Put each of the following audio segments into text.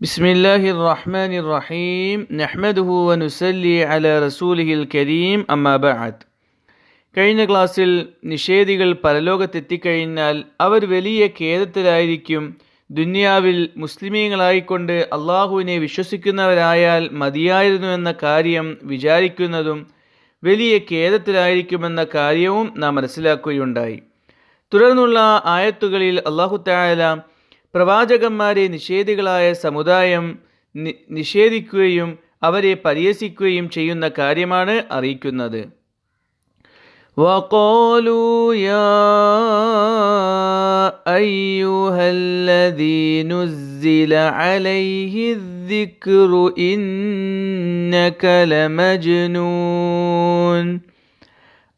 بسم الله الرحمن الرحيم نحمده ونسلي على رسوله الكريم أما بعد കഴിഞ്ഞ ക്ലാസ്സിൽ നിഷേധികൾ പരലോകത്തെത്തിക്കഴിഞ്ഞാൽ അവർ വലിയ ഖേദത്തിലായിരിക്കും ദുന്യാവിൽ മുസ്ലിമീങ്ങളായിക്കൊണ്ട് അള്ളാഹുവിനെ വിശ്വസിക്കുന്നവരായാൽ മതിയായിരുന്നു എന്ന കാര്യം വിചാരിക്കുന്നതും വലിയ ഖേദത്തിലായിരിക്കുമെന്ന കാര്യവും നാം മനസ്സിലാക്കുകയുണ്ടായി തുടർന്നുള്ള ആയത്തുകളിൽ അള്ളാഹു തായാല പ്രവാചകന്മാരെ നിഷേധികളായ സമുദായം നിഷേധിക്കുകയും അവരെ പരിഹസിക്കുകയും ചെയ്യുന്ന കാര്യമാണ് അറിയിക്കുന്നത്.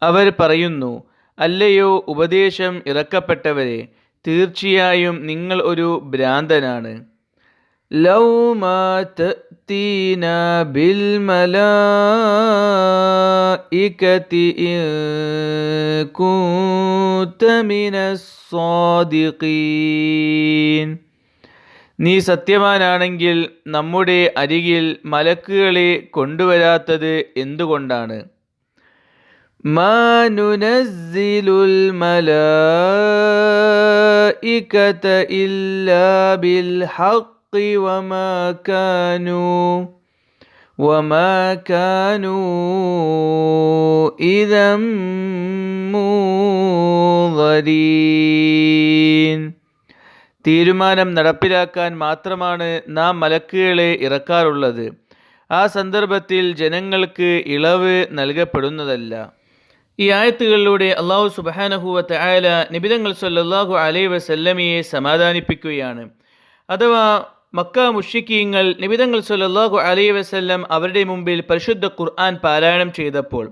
അവർ പറയുന്നു അല്ലയോ ഉപദേശം ഇറക്കപ്പെട്ടവരെ തീർച്ചയായും നിങ്ങൾ ഒരു ഭ്രാന്തനാണ്. ലൗ മാ തഅ്തീന ബിൽ മലായികതി സാദിഖീൻ നീ സത്യവാനാണെങ്കിൽ നമ്മുടെ അരികിൽ മലക്കുകളെ കൊണ്ടുവരാത്തത് എന്തുകൊണ്ടാണ്? ما ننزل الملائكة إلا بالحق وما كانوا وما كانوا إذا منظرين തീരുമാനം നടപ്പിലാക്കാൻ മാത്രമാണ് നാം മലക്കുകളെ ഇറക്കാറുള്ളത് ആ സന്ദർഭത്തിൽ ജനങ്ങൾക്ക് ഇളവ് നൽകപ്പെടുന്നതല്ല ഈ ആയത്തുകളിലൂടെ അള്ളാഹു സുബാനഹുവത്ത് ആയാല നിബിതങ്ങൾ സല്ലാഹു അലൈ വസല്ലമയെ സമാധാനിപ്പിക്കുകയാണ്. അഥവാ മക്ക മുഷിക്കീങ്ങൾ നിബിതങ്ങൾ സല്ലാഹു അലൈ വസല്ലം അവരുടെ മുമ്പിൽ പരിശുദ്ധ ഖുർആൻ പാരായണം ചെയ്തപ്പോൾ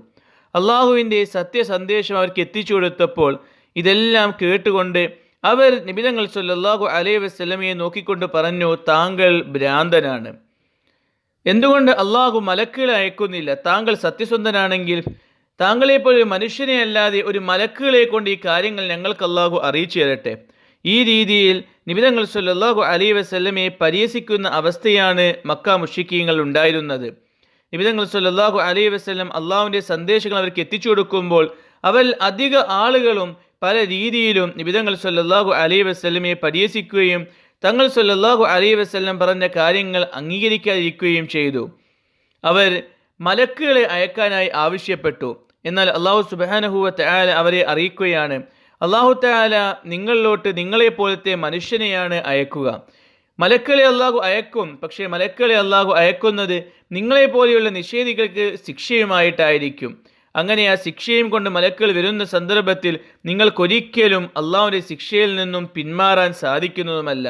അള്ളാഹുവിന്റെ സത്യസന്ദേശം അവർക്ക് എത്തിച്ചു കൊടുത്തപ്പോൾ ഇതെല്ലാം കേട്ടുകൊണ്ട് അവർ നിബിതങ്ങൾ സല്ലാഹു അലൈ വസല്ലമയെ നോക്കിക്കൊണ്ട് പറഞ്ഞു താങ്കൾ ഭ്രാന്തനാണ്. എന്തുകൊണ്ട് അള്ളാഹു മലക്കുകളെ അയക്കുന്നില്ല? താങ്കൾ സത്യസന്ധനാണെങ്കിൽ താങ്കളെപ്പോലെ ഒരു മനുഷ്യനെ അല്ലാതെ ഒരു മലക്കുകളെ കൊണ്ട് ഈ കാര്യങ്ങൾ ഞങ്ങൾക്ക് അള്ളാഹു അറിയിച്ചു തരട്ടെ. ഈ രീതിയിൽ നിബിതങ്ങൾ സല്ലാഹു അലി വസല്ലമയെ പരിഹസിക്കുന്ന അവസ്ഥയാണ് മക്ക മുഷിക്കീങ്ങൾ ഉണ്ടായിരുന്നത്. നിബിതങ്ങൾ സല്ലാഹു അലി വസല്ലം അള്ളാഹുവിന്റെ സന്ദേശങ്ങൾ അവർക്ക് എത്തിച്ചു കൊടുക്കുമ്പോൾ അവൽ അധിക ആളുകളും പല രീതിയിലും നിബിതങ്ങൾ സല്ലാഹു അലി വസല്ലമയെ പരിഹസിക്കുകയും തങ്ങൾ സല്ലാഹു അലി വസല്ലം പറഞ്ഞ കാര്യങ്ങൾ അംഗീകരിക്കാതിരിക്കുകയും ചെയ്തു. അവർ മലക്കുകളെ അയക്കാനായി ആവശ്യപ്പെട്ടു. എന്നാൽ അള്ളാഹു സുബാനഹുവ തയാല അവരെ അറിയിക്കുകയാണ്. അള്ളാഹു തയാല നിങ്ങളിലോട്ട് നിങ്ങളെ പോലത്തെ മനുഷ്യനെയാണ് അയക്കുക. മലക്കളെ അള്ളാഹു അയക്കും പക്ഷേ മലക്കളെ അള്ളാഹു അയക്കുന്നത് നിങ്ങളെ പോലെയുള്ള നിഷേധികൾക്ക് ശിക്ഷയുമായിട്ടായിരിക്കും. അങ്ങനെ ആ ശിക്ഷയും കൊണ്ട് മലക്കൾ വരുന്ന സന്ദർഭത്തിൽ നിങ്ങൾക്കൊരിക്കലും അള്ളാഹുവിന്റെ ശിക്ഷയിൽ നിന്നും പിന്മാറാൻ സാധിക്കുന്നതുമല്ല.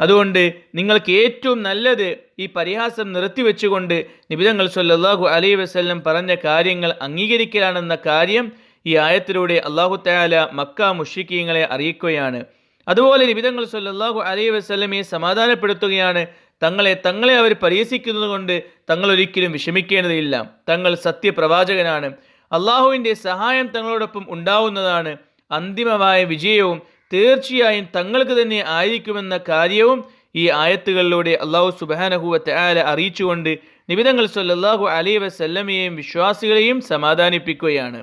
അതുകൊണ്ട് നിങ്ങൾക്ക് ഏറ്റവും നല്ലത് ഈ പരിഹാസം നിർത്തിവെച്ചുകൊണ്ട് നിബിതങ്ങൾ സല്ലല്ലാഹു അലൈഹി വസ്ല്ലം പറഞ്ഞ കാര്യങ്ങൾ അംഗീകരിക്കലാണെന്ന കാര്യം ഈ ആയത്തിലൂടെ അള്ളാഹു തയാല മക്ക മുഷിക്കീങ്ങളെ അറിയിക്കുകയാണ്. അതുപോലെ നിബിതങ്ങൾ സല്ലല്ലാഹു അലൈഹി വസ്ല്ലമയെ സമാധാനപ്പെടുത്തുകയാണ്. തങ്ങളെ തങ്ങളെ അവർ പരിഹസിക്കുന്നത് കൊണ്ട് തങ്ങൾ ഒരിക്കലും വിഷമിക്കേണ്ടതില്ല. തങ്ങൾ സത്യപ്രവാചകനാണ്. അള്ളാഹുവിന്റെ സഹായം തങ്ങളോടൊപ്പം ഉണ്ടാവുന്നതാണ്. അന്തിമമായ വിജയവും തീർച്ചയായും തങ്ങൾക്ക് തന്നെ ആയിരിക്കുമെന്ന കാര്യവും ഈ ആയത്തുകളിലൂടെ അള്ളാഹു സുബാനഹുവത്തെ ആല അറിയിച്ചുകൊണ്ട് നിബിതങ്ങൾ സല്ലാഹു അലൈ വസല്ലമയെയും വിശ്വാസികളെയും സമാധാനിപ്പിക്കുകയാണ്.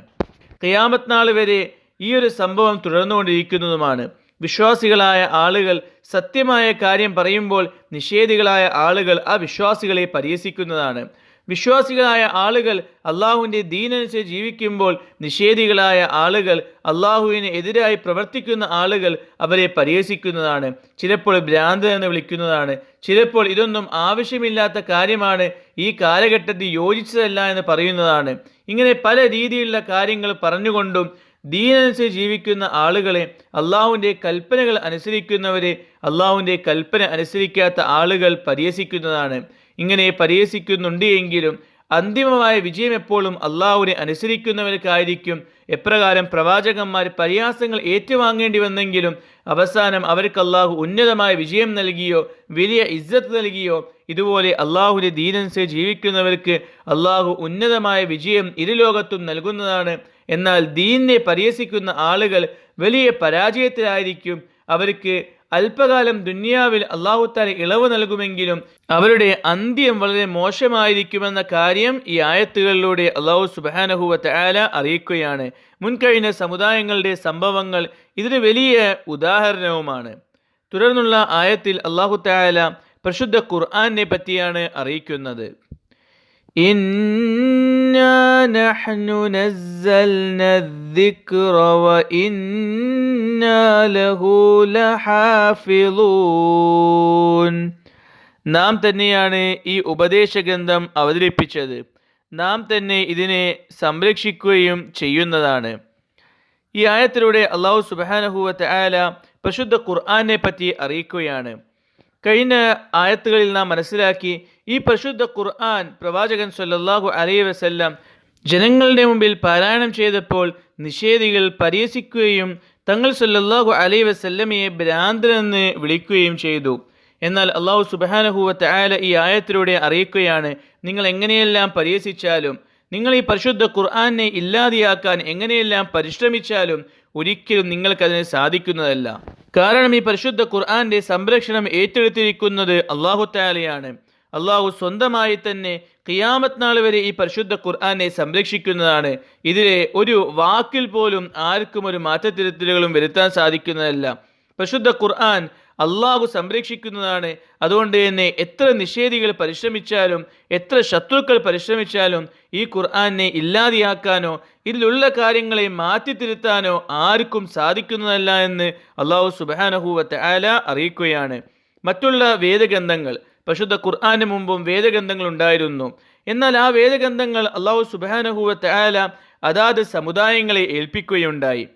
ഖിയാമത് നാൾ വരെ ഈ ഒരു സംഭവം തുടർന്നുകൊണ്ടിരിക്കുന്നതുമാണ്. വിശ്വാസികളായ ആളുകൾ സത്യമായ കാര്യം പറയുമ്പോൾ നിഷേധികളായ ആളുകൾ ആ വിശ്വാസികളെ പരിഹസിക്കുന്നതാണ്. വിശ്വാസികളായ ആളുകൾ അള്ളാഹുവിന്റെ ദീനനുസരിച്ച് ജീവിക്കുമ്പോൾ നിഷേധികളായ ആളുകൾ അള്ളാഹുവിന് എതിരായി പ്രവർത്തിക്കുന്ന ആളുകൾ അവരെ പരിഹസിക്കുന്നതാണ്. ചിലപ്പോൾ ഭ്രാന്ത് എന്ന് വിളിക്കുന്നതാണ്. ചിലപ്പോൾ ഇതൊന്നും ആവശ്യമില്ലാത്ത കാര്യമാണ്. ഈ കാലഘട്ടത്തിൽ യോജിച്ചതല്ല എന്ന് പറയുന്നതാണ്. ഇങ്ങനെ പല രീതിയിലുള്ള കാര്യങ്ങൾ പറഞ്ഞുകൊണ്ടും ദീനനുസരിച്ച് ജീവിക്കുന്ന ആളുകളെ അള്ളാഹുവിന്റെ കൽപ്പനകൾ അനുസരിക്കുന്നവരെ അള്ളാഹുവിന്റെ കൽപ്പന അനുസരിക്കാത്ത ആളുകൾ പരിഹസിക്കുന്നതാണ്. ഇങ്ങനെ പരിഹസിക്കുന്നുണ്ട് എങ്കിലും അന്തിമമായ വിജയം എപ്പോഴും അള്ളാഹുവിനെ അനുസരിക്കുന്നവർക്കായിരിക്കും. എപ്രകാരം പ്രവാചകന്മാർ പരിഹാസങ്ങൾ ഏറ്റുവാങ്ങേണ്ടി വന്നെങ്കിലും അവസാനം അവർക്ക് അള്ളാഹു ഉന്നതമായ വിജയം നൽകിയോ വലിയ ഇജ്ജത്ത് നൽകിയോ ഇതുപോലെ അള്ളാഹുവിന്റെ ദീനനുസരിച്ച് ജീവിക്കുന്നവർക്ക് അള്ളാഹു ഉന്നതമായ വിജയം ഇരുലോകത്തും നൽകുന്നതാണ്. എന്നാൽ ദീനിനെ പരിഹസിക്കുന്ന ആളുകൾ വലിയ പരാജയത്തിലായിരിക്കും. അവർക്ക് അല്പകാലം ദുന്യാവിൽ അള്ളാഹുത്താല ഇളവ് നൽകുമെങ്കിലും അവരുടെ അന്ത്യം വളരെ മോശമായിരിക്കുമെന്ന കാര്യം ഈ ആയത്തുകളിലൂടെ അള്ളാഹു സുബാനഹുവത്ത് ആല അറിയിക്കുകയാണ്. മുൻകഴിഞ്ഞ സമുദായങ്ങളുടെ സംഭവങ്ങൾ ഇതിന് വലിയ ഉദാഹരണവുമാണ്. തുടർന്നുള്ള ആയത്തിൽ അള്ളാഹു താല പരിശുദ്ധ ഖുർആാനെ പറ്റിയാണ് അറിയിക്കുന്നത്. إنا نحن نزلنا الذكر وإنا له لحافظون നാം തന്നെയാണ് ഈ ഉപദേശഗ്രന്ഥം അവതരിപ്പിച്ചത് നാം തന്നെ ഇതിനെ സംരക്ഷിക്കുകയും ചെയ്യുന്നതാണ് ഈ ആയത്തിലൂടെ അള്ളാഹു സുബാനഹുവത്ത് ആല പരിശുദ്ധ ഖുർആനെ പറ്റി അറിയിക്കുകയാണ് കഴിഞ്ഞ ആയത്തുകളിൽ നാം മനസ്സിലാക്കി ഈ പരിശുദ്ധ ഖുർആൻ പ്രവാചകൻ സല്ലല്ലാഹു അലൈഹി വസല്ലം ജനങ്ങളുടെ മുമ്പിൽ പാരായണം ചെയ്തപ്പോൾ നിഷേധികൾ പരിഹസിക്കുകയും തങ്ങൾ സല്ലല്ലാഹു അലൈഹി വസല്ലമയെ ഭ്രാന്തനെന്ന് വിളിക്കുകയും ചെയ്തു. എന്നാൽ അള്ളാഹു സുബാനഹുവത്ത് ആല ഈ ആയത്തിലൂടെ അറിയിക്കുകയാണ് നിങ്ങൾ എങ്ങനെയെല്ലാം പരിഹസിച്ചാലും നിങ്ങൾ ഈ പരിശുദ്ധ ഖുർആാനെ ഇല്ലാതെയാക്കാൻ എങ്ങനെയെല്ലാം പരിശ്രമിച്ചാലും ഒരിക്കലും നിങ്ങൾക്കതിന് സാധിക്കുന്നതല്ല. കാരണം ഈ പരിശുദ്ധ ഖുർആാന്റെ സംരക്ഷണം ഏറ്റെടുത്തിരിക്കുന്നത് അള്ളാഹു അള്ളാഹു സ്വന്തമായി തന്നെ ഖിയാമത്ത് നാൾ വരെ ഈ പരിശുദ്ധ ഖുർആാനെ സംരക്ഷിക്കുന്നതാണ്. ഇതിലെ ഒരു വാക്കിൽ പോലും ആർക്കും ഒരു മാറ്റത്തിരുത്തലുകളും വരുത്താൻ സാധിക്കുന്നതല്ല. പരിശുദ്ധ ഖുർആൻ അള്ളാഹു സംരക്ഷിക്കുന്നതാണ്. അതുകൊണ്ട് തന്നെ എത്ര നിഷേധികൾ പരിശ്രമിച്ചാലും എത്ര ശത്രുക്കൾ പരിശ്രമിച്ചാലും ഈ ഖുർആാനെ ഇല്ലാതെയാക്കാനോ ഇതിലുള്ള കാര്യങ്ങളെ മാറ്റിത്തിരുത്താനോ ആർക്കും സാധിക്കുന്നതല്ല എന്ന് അള്ളാഹു സുബാനഹുവത്തെ ആല അറിയിക്കുകയാണ്. മറ്റുള്ള വേദഗ്രന്ഥങ്ങൾ പരിശുദ്ധ ഖുർആാന് മുമ്പും വേദഗ്രന്ഥങ്ങൾ ഉണ്ടായിരുന്നു. എന്നാൽ ആ വേദഗ്രന്ഥങ്ങൾ അള്ളാഹു സുബാനഹുവത്ത് ആല അതാത് സമുദായങ്ങളെ ഏൽപ്പിക്കുകയുണ്ടായി.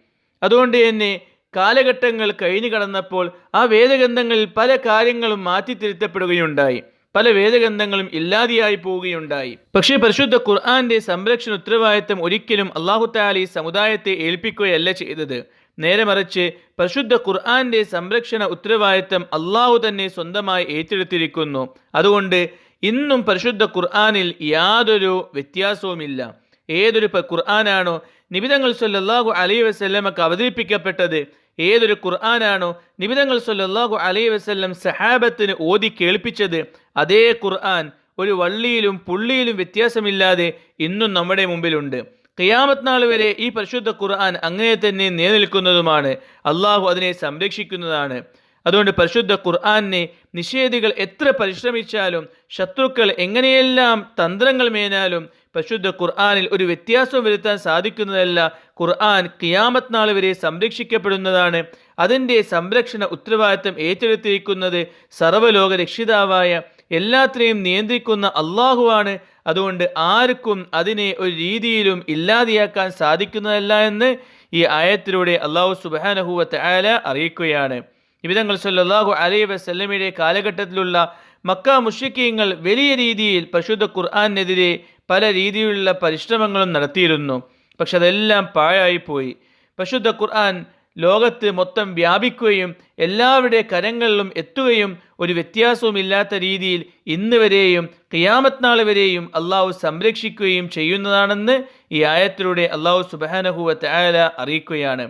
അതുകൊണ്ട് തന്നെ കാലഘട്ടങ്ങൾ കഴിഞ്ഞു കടന്നപ്പോൾ ആ വേദഗ്രന്ഥങ്ങളിൽ പല കാര്യങ്ങളും മാറ്റിത്തിരുത്തപ്പെടുകയുണ്ടായി പല വേദഗ്രന്ഥങ്ങളും ഇല്ലാതെയായി പോവുകയുണ്ടായി. പക്ഷേ പരിശുദ്ധ ഖുർആന്റെ സംരക്ഷണ ഉത്തരവാദിത്തം ഒരിക്കലും അള്ളാഹു താലി സമുദായത്തെ ഏൽപ്പിക്കുകയല്ല ചെയ്തത്. നേരെ മറിച്ച് പരിശുദ്ധ ഖുർആാന്റെ സംരക്ഷണ ഉത്തരവാദിത്തം അള്ളാഹു തന്നെ സ്വന്തമായി ഏറ്റെടുത്തിരിക്കുന്നു. അതുകൊണ്ട് ഇന്നും പരിശുദ്ധ ഖുർആാനിൽ യാതൊരു വ്യത്യാസവുമില്ല. ഏതൊരു ഖുർആനാണോ നിബിതങ്ങൾ സല്ലാഹു അലൈ വസ്ല്ലമക്ക് അവതരിപ്പിക്കപ്പെട്ടത് ഏതൊരു ഖുർആനാണോ നിബിതങ്ങൾ സല്ലാഹു അലൈ വസ്ല്ലം സഹാബത്തിന് ഓതി കേൾപ്പിച്ചത് അതേ ഖുർആൻ ഒരു വള്ളിയിലും പുള്ളിയിലും വ്യത്യാസമില്ലാതെ ഇന്നും നമ്മുടെ മുമ്പിലുണ്ട്. ഖിയാമത്ത് നാൾ വരെ ഈ പരിശുദ്ധ ഖുർആൻ അങ്ങനെ തന്നെ നിലനിൽക്കുന്നതുമാണ്. അള്ളാഹു അതിനെ സംരക്ഷിക്കുന്നതാണ്. അതുകൊണ്ട് പരിശുദ്ധ ഖുർആനെ നിഷേധികൾ എത്ര പരിശ്രമിച്ചാലും ശത്രുക്കൾ എങ്ങനെയെല്ലാം തന്ത്രങ്ങൾ മേനാലും പരിശുദ്ധ ഖുർആാനിൽ ഒരു വ്യത്യാസം വരുത്താൻ സാധിക്കുന്നതല്ല ഖുർആൻ കിയാമത്ത് നാൾ വരെ സംരക്ഷിക്കപ്പെടുന്നതാണ്. അതിന്റെ സംരക്ഷണ ഉത്തരവാദിത്തം ഏറ്റെടുത്തിരിക്കുന്നത് സർവലോക രക്ഷിതാവായ എല്ലാത്തിനെയും നിയന്ത്രിക്കുന്ന അള്ളാഹുവാണ് അതുകൊണ്ട് ആർക്കും അതിനെ ഒരു രീതിയിലും ഇല്ലാതെയാക്കാൻ സാധിക്കുന്നതല്ല എന്ന് ഈ ആയത്തിലൂടെ അള്ളാഹു സുബാനഹുവത്ത് ആല അറിയിക്കുകയാണ്. നിബിതങ്ങൾ സല്ലാഹു അലൈ വസല്ലമയുടെ കാലഘട്ടത്തിലുള്ള മക്ക മുഷിക്കീങ്ങൾ വലിയ രീതിയിൽ പരിശുദ്ധ ഖുർആാനെതിരെ പല രീതിയിലുള്ള പരിശ്രമങ്ങളും നടത്തിയിരുന്നു. പക്ഷെ അതെല്ലാം പാഴായിപ്പോയി പരിശുദ്ധ ഖുർആൻ ലോകത്ത് മൊത്തം വ്യാപിക്കുകയും എല്ലാവരുടെ കരങ്ങളിലും എത്തുകയും ഒരു വ്യത്യാസവുമില്ലാത്ത രീതിയിൽ ഇന്ന് വരെയും ഖിയാമത്ത് നാൾ വരെയും അള്ളാഹു സംരക്ഷിക്കുകയും ചെയ്യുന്നതാണെന്ന് ഈ ആയത്തിലൂടെ അള്ളാഹു സുബാനഹുവ ആല അറിയിക്കുകയാണ്.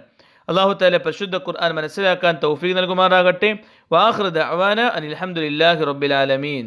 അള്ളാഹു താല പരിശുദ്ധ ഖുർആൻ മനസ്സിലാക്കാൻ തൗഫീഖ് നൽകുമാറാകട്ടെ. വാഹൃദ് അവാന അനിൽഹമുല്ലാഹി റബ്ബിൽ ആലമീൻ.